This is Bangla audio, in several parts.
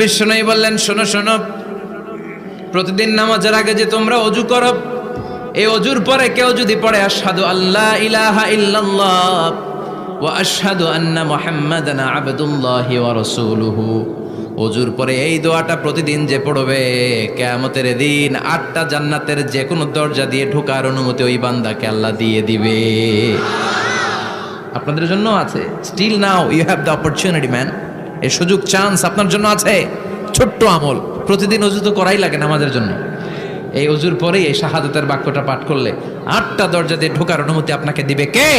বিষ্ণু বললেন, শোনো শোনো। প্রতিদিন নামাজের আগে যে তোমরা অজু করো, এই অজুর পরে কেউ যদি পড়ে, আশহাদু আল্লাহ ইলাহা ইল্লাল্লাহ ওয়া আশহাদু আন্না মুহাম্মাদান আবদুল্লাহি ওয়া রাসূলুহু। অজুর পরে এই দোয়াটা প্রতিদিন যে পড়বে, কিয়ামতের দিন আটটা জান্নাতের যে কোনো দরজা দিয়ে ঢোকার অনুমতি ওই বান্দাকে আল্লাহ দিয়ে দিবে। আপনাদের জন্য আছে। Still now you have the opportunity man এই সুযোগ চান্স আপনার জন্য আছে। ছোট্ট আমল। প্রতিদিন অজু তো করাই লাগে নামাজের জন্য। এই অজুর পরেই এই শাহাদতের বাক্যটা পাঠ করলে আটটা দরজা দিয়ে ঢোকার অনুমতি আপনাকে দিবে কে?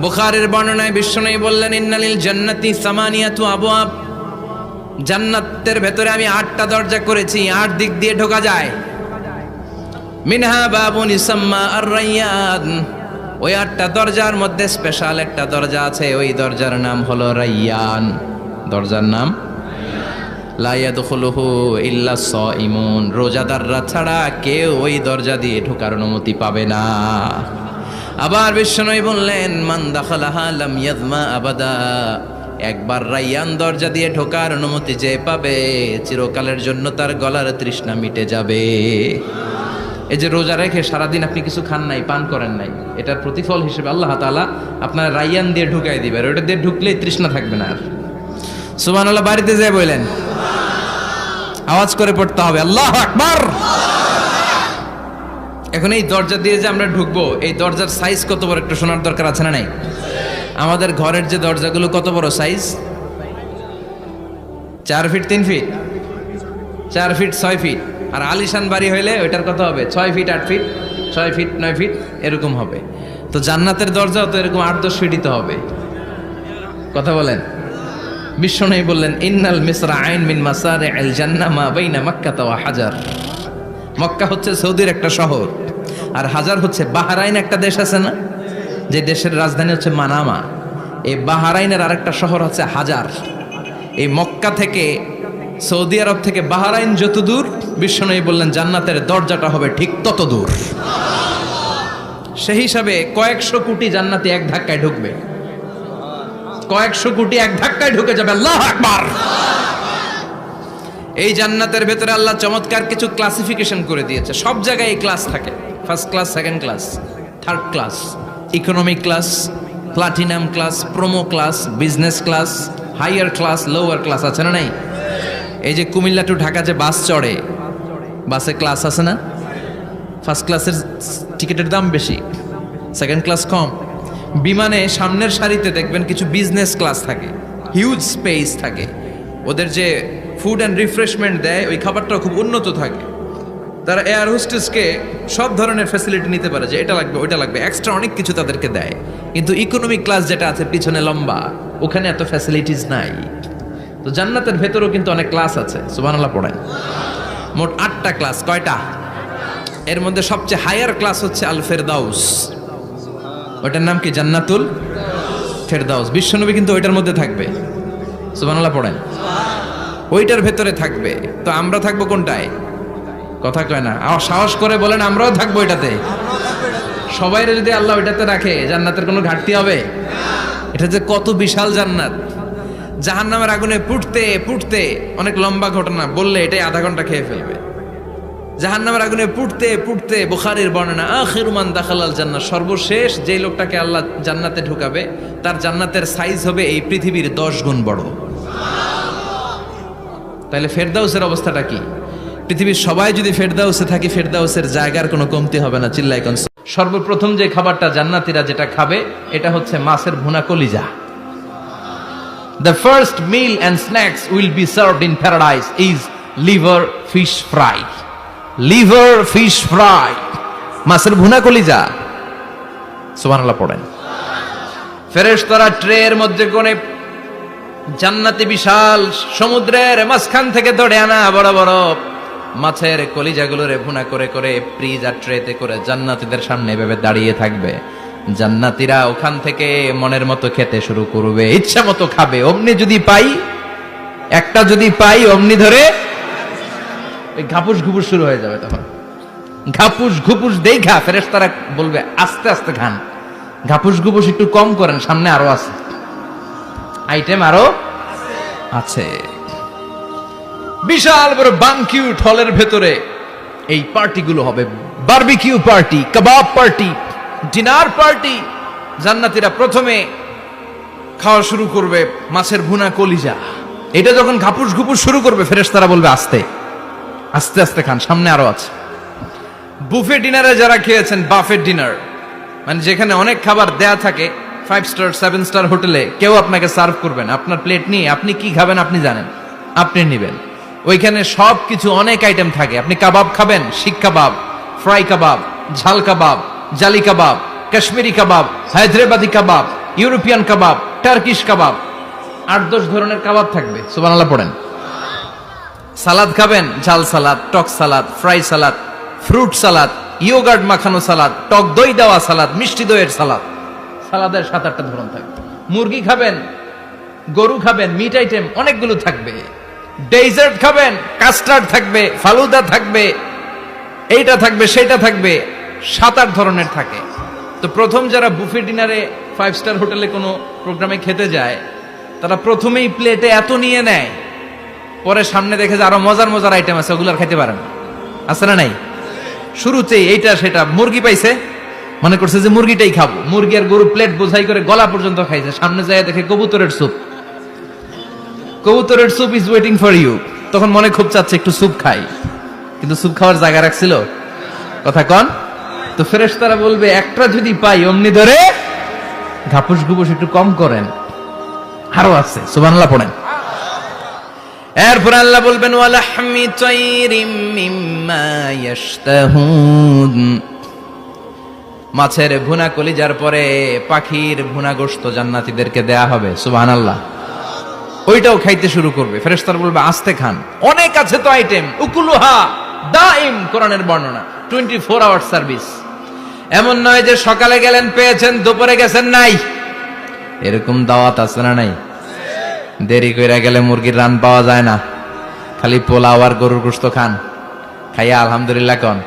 বুখারের বর্ণনায় বিশ্বনয়ী বললেন, ইন্নালিল জান্নাতি সামানিয়াতু আবওয়াব। জান্নাতের ভেতরে আমি আটটা দরজা করেছি, আট দিক দিয়ে ঢোকা যায়। মিনহা বাবুন ইসাম্মা আর রাইয়ান ওই আটটা দরজার মধ্যে স্পেশাল একটা দরজা আছে, ওই দরজার নাম হলো রাইয়ান। দরজার নাম? লাইয়াদখুলুহু ইল্লা সাইমুন। রোজাদাররা ছাড়া কেউ ওই দরজা দিয়ে ঢোকার অনুমতি পাবে না। আবার বিশ্বনবী বললেন, মান দাখালাহা লাম ইয়াজমা আবাদা। একবার রাইয়ান দরজা দিয়ে ঢোকার অনুমতি যে পাবে, চিরকালের জন্য তার গলার তৃষ্ণা মিটে যাবে। এই যে রোজা রেখে সারাদিন আপনি কিছু খান নাই, পান করেন নাই, এটার প্রতিফল হিসেবে আল্লাহ তাআলা আপনার রাইয়ান দিয়ে ঢুকাই দিবে। আর ওটা দিয়ে ঢুকলেই তৃষ্ণা থাকবে না আর। সুবান আল্লাহ বাড়িতে যায় বললেন আওয়াজ করে পড়তে হবে, আল্লাহ আকবার। এখন এই দরজা দিয়ে যে আমরা ঢুকবো, এই দরজার সাইজ কত বড় একটু শোনার দরকার আছে না নাই? আমাদের ঘরের যে দরজাগুলো কত বড় সাইজ চার ফিট তিন ফিট চার ফিট ছয় ফিট আর আলিশান বাড়ি হইলে ওইটার কত হবে? ছয় ফিট আট ফিট ছয় ফিট নয় ফিট এরকম হবে। তো জান্নাতের দরজাও তো এরকম আট, দশ ফিটই তো হবে। কথা বলেন? বিশ্বনবী বললেন, ইন্নাল মিসরা আইন মিন মাসারে আল জান্না মা বাইনা মক্কা ওয়া হাজার। মক্কা হচ্ছে সৌদির একটা শহর, আর হাজার হচ্ছে বাহারাইন একটা দেশ আছে না? যে দেশের রাজধানী হচ্ছে মানামা। এই বাহারাইনের আরেকটা শহর হচ্ছে হাজার। এই মক্কা থেকে সৌদি আরব থেকে বাহারাইন যত দূর বিশ্বনবী বললেন, জান্নাতের দরজাটা হবে ঠিক তত দূর সেই হিসাবে কয়েকশো কোটি জান্নাতে এক ধাক্কায় ঢুকবে। কয়েকশো কোটি এক ধাক্কায় ঢুকে যাবে, আল্লাহ আকবার। এই জান্নাতের ভেতরে আল্লাহ চমৎকার কিছু ক্লাসিফিকেশন করে দিয়েছে। সব জায়গায় এই ক্লাস থাকে। First class second class third class economic class platinum class promo class business class higher class lower class আছে না নাই? এই যে কুমিল্লা টু ঢাকা যে বাস চড়ে বাসে ক্লাস আছে না? ফার্স্ট ক্লাসের টিকিটের দাম বেশি সেকেন্ড ক্লাস কম। বিমানে সামনের সারিতে দেখবেন কিছু বিজনেস ক্লাস থাকে হিউজ স্পেস থাকে। ওদের যে ফুড অ্যান্ড রিফ্রেশমেন্ট দেয়, ওই খাবারটাও খুব উন্নত থাকে। তারা এয়ার হোস্টেসকে সব ধরনের ফ্যাসিলিটি নিতে পারে যে এটা লাগবে, ওইটা লাগবে এক্সট্রা অনেক কিছু তাদেরকে দেয়। কিন্তু ইকোনমিক ক্লাস যেটা আছে, পিছনে লম্বা, ওখানে এত ফ্যাসিলিটিস নাই। তো জান্নাতের ভেতরেও কিন্তু অনেক ক্লাস আছে, সুবহানাল্লাহ পড়েন। মোট আটটা ক্লাস কয়টা? এর মধ্যে সবচেয়ে হায়ার ক্লাস হচ্ছে আল ফেরদাউস ওইটার নাম কি? জান্নাতুল ফেরদাউস। বিশ্বনবী কিন্তু ওইটার মধ্যে থাকবে, সুবহানাল্লাহ পড়েন। ওইটার ভেতরে থাকবে। তো আমরা থাকব কোনটায়? কথা কয় না। আও সাহস করে বলেন, আমরাও থাকব এটাতে সবাই যদি আল্লাহ ওইটাতে রাখে, জান্নাতের কোনো ঘাটতি হবে? এটা যে কত বিশাল জান্নাত। জাহান্নামের আগুনে পুড়তে পুড়তে অনেক লম্বা ঘটনা, বললে এটাই আধা ঘণ্টা খেয়ে ফেলবে। জাহান্নামের আগুনে পুড়তে পুড়তে বুখারির বর্ণনা আখিরুমান দাখালাল জান্নাত সর্বশেষ যেই লোকটাকে আল্লাহ জান্নাতে ঢুকাবে, তার জান্নাতের সাইজ হবে এই পৃথিবীর দশ গুণ বড়। তাহলে ফেরদাউসের অবস্থাটা কি? পৃথিবীর সবাই যদি ফেরদাউসে থাকি, ফেরদাউসের জায়গার কোনো কমতি হবে না চিল্লাই কনস সর্বপ্রথম যে খাবারটা জান্নাতীরা যেটা খাবে, এটা হচ্ছে মাছের ভুনা কলিজা। The first meal and snacks will be served in paradise is liver fish fry. Liver fish fry. মাছের ভুনা কলিজা সুবহানাল্লাহ পড়েন ফেরেশতারা ট্রের মধ্যে কোণে জান্নাতি বিশাল সমুদ্রের মাঝখান থেকে ধরে আনা বড় বড় মাছের কলিজাগুলোরে ভুনা করে করে প্রিজ আর ট্রেতে করে জান্নাতীদের সামনে এভাবে দাঁড়িয়ে থাকবে জান্নাতীরা ওখান থেকে মনের মতো খেতে শুরু করবে, ইচ্ছা মতো খাবে। অমনি যদি পাই, একটা যদি পাই, অমনি ধরে ঘাপুস ঘুপুস শুরু হয়ে যাবে তখন। ঘাপুস ঘুপুস দেই ঘা ফেরেস তারা বলবে, আস্তে আস্তে খান। ঘাপুস ঘুপুস একটু কম করেন, সামনে আরও আছে। আইটেম আরও আছে। বিশাল বড় বানকিউট হলের ভেতরে এই পার্টিগুলো হবে। বার্বিকিউ পার্টি কাবাব পার্টি ডিনার পার্টি জান্নাতীরা প্রথমে খাওয়া শুরু করবে মাছের ভুনা কলিজা। এটা যখন ঘাপুস ঘুপুস শুরু করবে, ফেরেশতারা বলবে, আস্তে আস্তে আস্তে খান, সামনে আরও আছে। বুফে ডিনারে যারা খেয়েছেন, বাফেট ডিনার মানে যেখানে অনেক খাবার দেয়া থাকে ফাইভ স্টার সেভেন স্টার হোটেলে, কেউ আপনাকে সার্ভ করবেন আপনার প্লেট নিয়ে, আপনি কি খাবেন আপনি জানেন, আপনি নেবেন। ওইখানে সব কিছু অনেক আইটেম থাকে। আপনি কাবাব খাবেন, শিক কাবাব, ফ্রাই কাবাব, ঝাল কাবাব জালি কাবাব, কাশ্মীরি কাবাব, হায়দ্রাবাদি কাবাব, ইউরোপিয়ান কাবাব, টার্কিশ কাবাব, আট দশ ধরনের কাবাব থাকবে সুবানাল্লাহ পড়েন। সালাদ খাবেন, ঝাল সালাদ, টক salad, fry salad, fruit salad yogurt মাখানো সালাদ, টক দই দেওয়া সালাদ, মিষ্টি দইয়ের সালাদ। সালাদের সাত আটটা ধরন থাকবে। মুরগি খাবেন, গরু খাবেন মিট আইটেম অনেকগুলো থাকবে। ডেজার্ট খাবেন কাস্টার্ড থাকবে, ফালুদা থাকবে, এইটা থাকবে সেটা থাকবে। সাত আট ধরনের থাকে। তো প্রথম যারা বুফে ডিনারে ফাইভ স্টার হোটেলে কোনো প্রোগ্রামে খেতে যায়, তারা প্রথমেই প্লেটে এত নিয়ে নেয়, পরে সামনে দেখে যে আরও মজার মজার আইটেম আছে, ওগুলো আর খাইতে পারে না। আছে না নাই? শুরুতেই এইটা সেটা মুরগি পাইছে, মনে করছে যে মুরগিটাই খাব। মুরগি আর গরু প্লেট বোঝাই করে গলা পর্যন্ত খাইছে। সামনে যায় দেখে কবুতরের স্যুপ কবুতরের soup is waiting for you তখন মনে খুব চাচ্ছে একটু স্যুপ খাই। কিন্তু স্যুপ খাওয়ার জায়গা রাখছিল? কথা কন। তো ফেরেশ তারা বলবে, একটা যদি পাই, অমনি ধরে ঘাপুস ঘুপুস একটু কম করেন। আরও আছে, সুবহানাল্লাহ পড়েন। এরপর আল্লাহ বলবেন ওয়ালাহমি তাইরিম মিম্মা ইয়াশতাহুন। মাছের ভুনা কলিজার পরে পাখির ভুনা গোশত জান্নাতীদেরকে দেয়া হবে, সুবহানাল্লাহ। ওইটাও খাইতে শুরু করবে। ফেরেশতার বলবে, আস্তে খান। অনেক আছে তো আইটেম উকুলুহা দাইম কোরআনের বর্ণনা 24 ফোর আওয়ার সার্ভিস এমন নয় যে সকালে গেলেন, পেয়েছেন, দুপুরে গেছেন নাই। এরকম দাওয়াত আছে না নাই? দেরি কইরা গেলে মুরগির রান পাওয়া যায় না। খালি পোলাও আর গরুর গোস্ত খান। খাইয়া আলহামদুলিল্লাহ কন।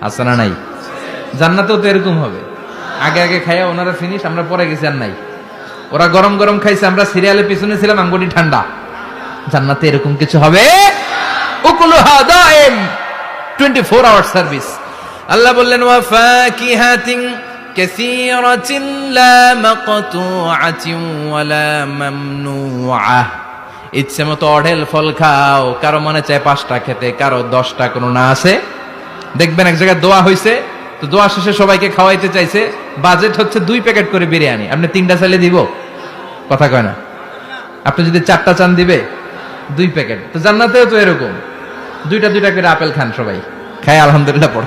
আছে না নাই? জান্নাতেও তো এরকম হবে। আগে আগে খাইয়া ওনারা ফিনিশ আমরা পরে গেছি আর নাই। ওরা গরম গরম খাইছে, আমরা সিরিয়ালে পিছনে ছিলাম আঙ্গুটি ঠান্ডা। জান্নাতে এরকম কিছু হবে? উকুলুহা দাইম 24 আওয়ার সার্ভিস আল্লাহ বললেন, ওয়া ফাকিহাতিন কাসীরাতিন লা মাকতুআতিন ওয়ালা মামনুআ। ইচ্ছে মতো অঢেল ফল খাও, কারও মনে চায় পাঁচটা খেতে, কারও দশটা, কোনো না আছে। দেখবেন এক জায়গায় দোয়া হইছে, তো দোয়া শেষে সবাইকে খাওয়াইতে চাইছে। বাজেট হচ্ছে দুই প্যাকেট করে বিরিয়ানি। আপনি তিনটা চাইলে দিব? কথা কয় না। আপনি যদি চারটা চান দিবে, দুই প্যাকেট। তো জান্নাতেও তো এরকম। দুইটা দুইটা করে আপেল খান সবাই। খায় আলহামদুলিল্লাহ, পড়।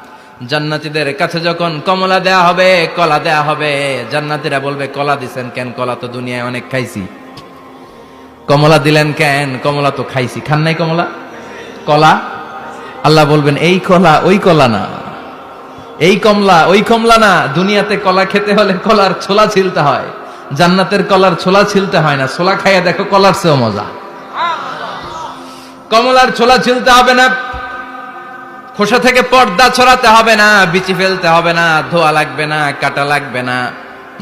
জান্নাতীদের কাছে যখন কমলা দেয়া হবে, কলা দেয়া হবে, জান্নাতীরা বলবে, কলা দিছেন কেন? কলা তো দুনিয়ায় অনেক খাইছি। কমলা দিলেন কেন? কমলা তো খাইছি। খান নাই কমলা? কলা? আল্লাহ বলবেন, এই কলা, ওই কলা না। এই কমলা, ওই কমলা না। দুনিয়াতে কলা খেতে হলে কলার ছোলা ছিলতে হয়। জান্নাতের কলার ছোলা ছিলতে হয় না। ছোলা খাইয়া দেখো কলার চেয়েও মজা। কমলার ছোলা ছিলতে হবে না। খোসা থেকে পর্দা ছড়াতে হবে না, বিচি ফেলতে হবে না, ধোয়া লাগবে না, কাটা লাগবে না।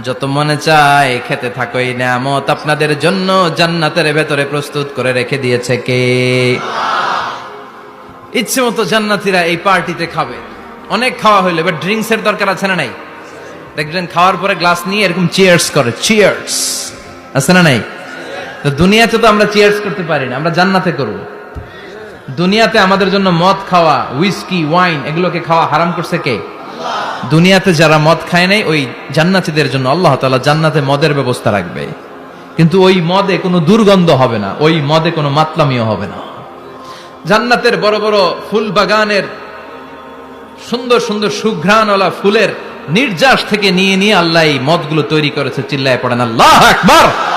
যত মনে চায় খেতে থাকো এই নামত আপনাদের জন্য জান্নাতের ভেতরে প্রস্তুত করে রেখে দিয়েছে কে? ইচ্ছে মতো জান্নাতিরা এই পার্টিতে খাবে। অনেক খাওয়া হইল, এবার ড্রিঙ্কস এর দরকার আছে না নাই? দেখবেন খাওয়ার পরে গ্লাস নিয়ে এরকম চিয়ার্স করে চিয়ার্স আছে না নাই? তো দুনিয়াতে তো আমরা চিয়ার্স করতে পারি না, আমরা জান্নাতে করব। দুনিয়াতে আমাদের জন্য মদ খাওয়া উইস্কি ওয়াইন এগুলোকে খাওয়া হারাম করছে কে? দুনিয়াতে যারা মদ খায় নাই, ওই জান্নাতীদের জন্য আল্লাহ তালা জান্নাতে মদের ব্যবস্থা রাখবে। কিন্তু ওই মদে কোনো দুর্গন্ধ হবে না, ওই মদে কোনো মাতলামিও হবে না। জান্নাতের বড় বড় ফুল বাগানের সুন্দর সুন্দর সুঘ্রাণওয়ালা ফুলের নির্যাস থেকে নিয়ে নিয়ে আল্লাহ এই মদগুলো তৈরি করেছে, চিল্লায় পড়েন, আল্লাহ আকবার!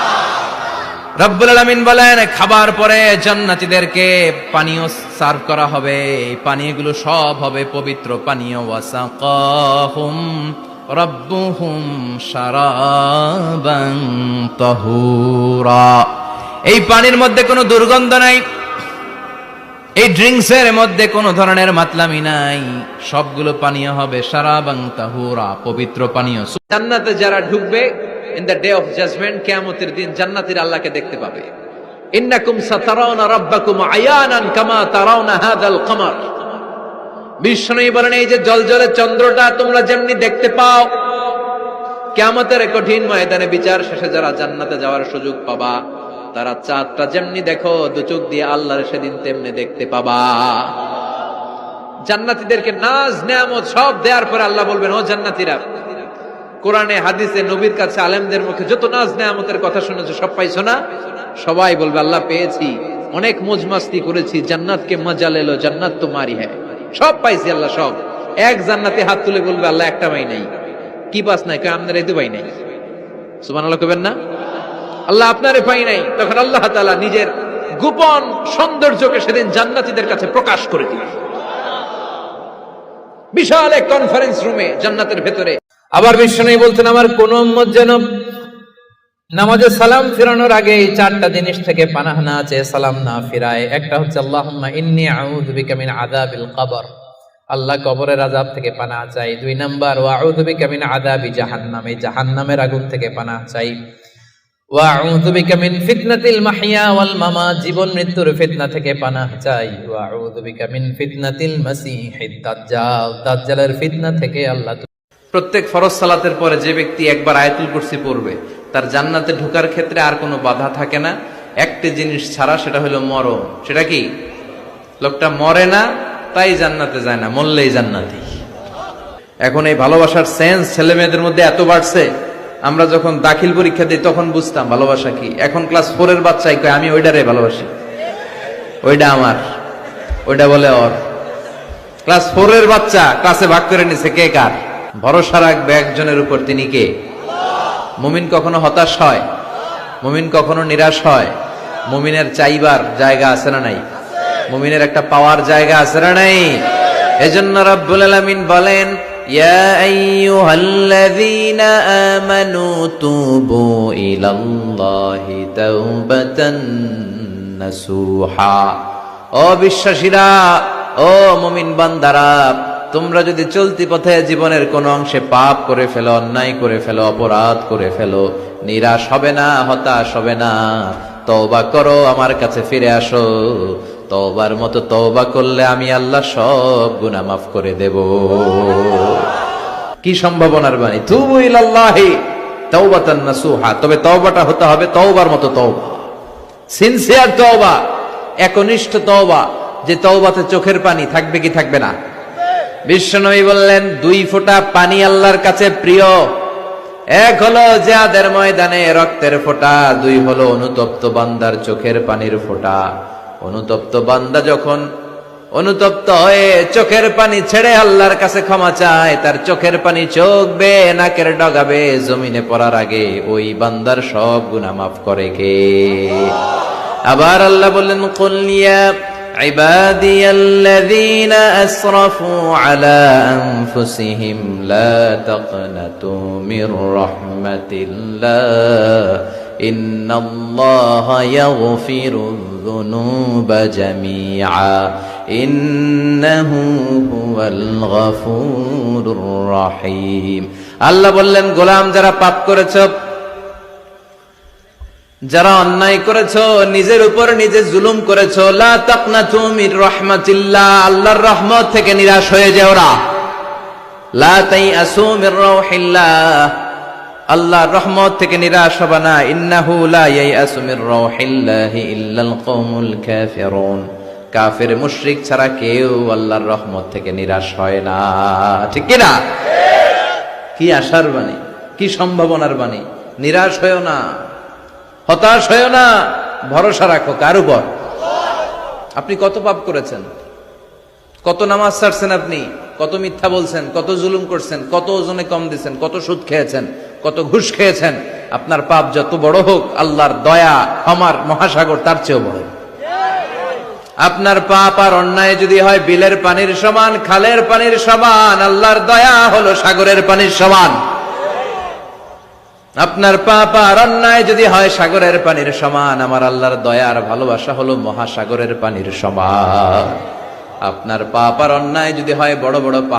রব্বুল আলামিন বলেন, খাবার পরে জান্নাতীদেরকে পানীয় সার্ভ করা হবে। এই পানীয়গুলো সব হবে পবিত্র পানীয়। ওয়াসাকাহুম রব্বুহুম শারাবান তাহুরা। এই পানির মধ্যে কোনো দুর্গন্ধ নাই। এই ড্রিঙ্কসের মধ্যে কোনো ধরনের মাতলামি নাই। সবগুলো পানীয় হবে সারাবাং তাহুরা, পবিত্র পানীয়। জান্নাতে যারা ঢুকবে in the day of judgement কিয়ামতের দিন জান্নাতীর আল্লাহকে দেখতে পাবে। ইন্নাকুম সাতারাউনা রাব্বাকুম আয়ানান কামা তারাউনা হাদাল বলেন, এই যে জলজলে চন্দ্রটা তোমরা যেমনি দেখতে পাও কঠিন ময়দানে বিচার শেষে যারা জান্নাতে যাওয়ার সুযোগ পাবা, তারা চাঁদটা যেমনি দেখো দু চোখ দিয়ে আল্লাহর সেদিন তেমনি দেখতে পাবা। জান্নাতীদেরকে নাজ, নেয়ামত সব দেওয়ার পরে আল্লাহ বলবেন, ও জান্নাতীরা কোরআনে, হাদিসে, নবীর কাছে আলেমদের মুখে যত নাজ নেয়ামতের কথা শুনেছো, সব পাইছো না? সবাই বলবে, আল্লাহ, পেয়েছি। অনেক মজমাস্তি করেছি, জান্নাতকে মজা লেলো জান্নাত তো মারি হ্যাঁ সব পাইছি আল্লাহ, সব। এক জান্নাতে হাত তুলে বলবে, আল্লাহ, একটা পাই নাই। কি পাস নাই? কয় আমাদের এই পাই নাই। সুমান আল্লাহ কবেন না? আল্লাহ, আপনারে পাই নাই। তখন আল্লাহ তালা নিজের গোপন সৌন্দর্যকে সেদিন জান্নাতীদের কাছে প্রকাশ করে দিলেন। বিশাল এক কনফারেন্স রুমে জান্নাতের ভেতরে আবার বিষ্ণু বলছেন, আমার কোন যেন নামাজে সালাম ফিরানোর আগে এই চারটা জিনিস থেকে পানাহ না চেয়ে সালাম না ফিরায়। একটা হচ্ছে, আল্লাহুম্মা ইন্নী আউযু বিকা মিন আযাবিল কবর। আল্লাহ কবরের আযাব থেকে পানাহ চাই। দুই নাম্বার, ওয়া আউযু বিকা মিন আযাবি জাহান্নাম। এই জাহান্নামের আগুন থেকে পানাহ চাই। ওয়া আউযু বিকা মিন ফিতনাতিল মাহইয়া ওয়াল জীবন মৃত্যুর ফিতনা থেকে পানাহ চাই। ওয়া আউযু বিকা মিন ফিতনাতিল মাসীহিদ দাজ্জাল। দাজ্জালের ফিতনা থেকে আল্লাহ প্রত্যেক ফরজ সালাতের পরে যে ব্যক্তি একবার আয়াতুল কুরসি পড়বে, তার জান্নাতে ঢোকার ক্ষেত্রে আর কোনো বাধা থাকে না। একটি জিনিস ছাড়া সেটা হলো মরণ। সেটা কি? লোকটা মরে না, তাই জান্নাতে যায় না, মরলেই জান্নাতি। এখন এই ভালোবাসার সেন্স ছেলে মেয়েদের মধ্যে এত বাড়ছে, আমরা যখন দাখিল পরীক্ষা দিই তখন বুঝতাম ভালোবাসা কি। এখন ক্লাস ফোরের বাচ্চাই কয়, আমি ওইটারে ভালোবাসি। ওইটা আমার ওইটা বলে ওর। ক্লাস ফোরের বাচ্চা, ক্লাসে ভাগ করে নিছে, কে কার? ভরসা রাখবে একজনের উপর, তিনি কে? মুমিন কখনো হতাশ হয়? মুমিন কখনো নিরাশ হয়? মুমিনের চাইবার জায়গা আছে না নাই? মুমিনের একটা পাওয়ার জায়গা আছে না নাই? এজন্য রব্বুল আলামিন বলেন নাসুহা। ও বিশ্বাসীরা ও মুমিন বান্দারা তোমরা যদি চলতি পথে জীবনের কোন অংশে পাপ করে ফেলো, অন্যায় করে ফেলো, অপরাধ করে ফেলো, নিরাশ হবে না, হতাশ হবে না, তওবা করো আমার কাছে ফিরে আসো। তওবার মতো তওবা করলে আমি আল্লাহ সব গুনাহ মাফ করে দেব। কি সম্ভাবনার বাণী? তুবু ইলাল্লাহি তাওবাতান নাসুহা। তবে তওবাটা হতে হবে তওবার মতো তওবা। সিনসিয়ার তওবা, একনিষ্ঠ তওবা, যে তওবাতে চোখের পানি থাকবে কি থাকবে না। বিশ্বনবী বললেন, দুই ফোঁটা পানি আল্লাহর কাছে প্রিয়। এক হলো যাদের ময়দানে রক্তের ফোঁটা, দুই হলো অনুতপ্ত বান্দার চোখের পানির ফোঁটা। অনুতপ্ত বান্দা যখন অনুতপ্ত হয়ে চোখের পানি ছেড়ে আল্লাহর কাছে ক্ষমা চায়, তার চোখের পানি চোখ বে নাকের ডগাবে জমিনে পড়ার আগে ওই বান্দার সব গুনাহ মাফ করে কে? আবার আল্লাহ বললেন কুলিয়া عبادي الذين أسرفوا على أنفسهم لا تقنطوا من رحمة الله إن الله يغفر الذنوب جميعا إنه هو الغفور الرحيم আল্লাহ বললেন গোলাম যারা পাপ করেছ যারা অন্যায় করেছ, নিজের উপর নিজে জুলুম করেছ, লা তাকনাতু মির রাহমাতিল্লাহ, আল্লাহর রহমত থেকে নিরাশ হয়ে যাও না। লা তাইআসু মির রাউহিল্লাহ, আল্লাহর রহমত থেকে নিরাশ হবে না। ইন্নাহু কাফের মুশরিক ছাড়া কেউ আল্লাহর রহমত থেকে নিরাশ হয় না। ঠিক কি না কি আশার বাণী? কি সম্ভাবনার বাণী? নিরাশ হয়েও না। হতাশ হয়েও না, ভরসা রাখো, কার উপর? আপনি কত পাপ করেছেন? কত নামাজ ছাড়ছেন আপনি? কত মিথ্যা বলছেন? কত জুলুম করছেন? কত ওজনে কম দিছেন? কত সুদ খেয়েছেন? কত ঘুষ খেয়েছেন? আপনার পাপ যত বড় হোক, আল্লাহর দয়া আমার মহাসাগর তার চেয়েও বড়। আপনার পাপ আর অন্যায় যদি হয়, বিলের পানির সমান, খালের পানির সমান, আল্লাহর দয়া হলো সাগরের পানির সমান। আপনার পা আর অন্যায় যদি হয় সাগরের পানির সমান, আমার আল্লাহর দয়া আর ভালোবাসা হলো মহাসাগরের পানির সমান। আপনার পাপার অন্যায় যদি হয় বড় বড়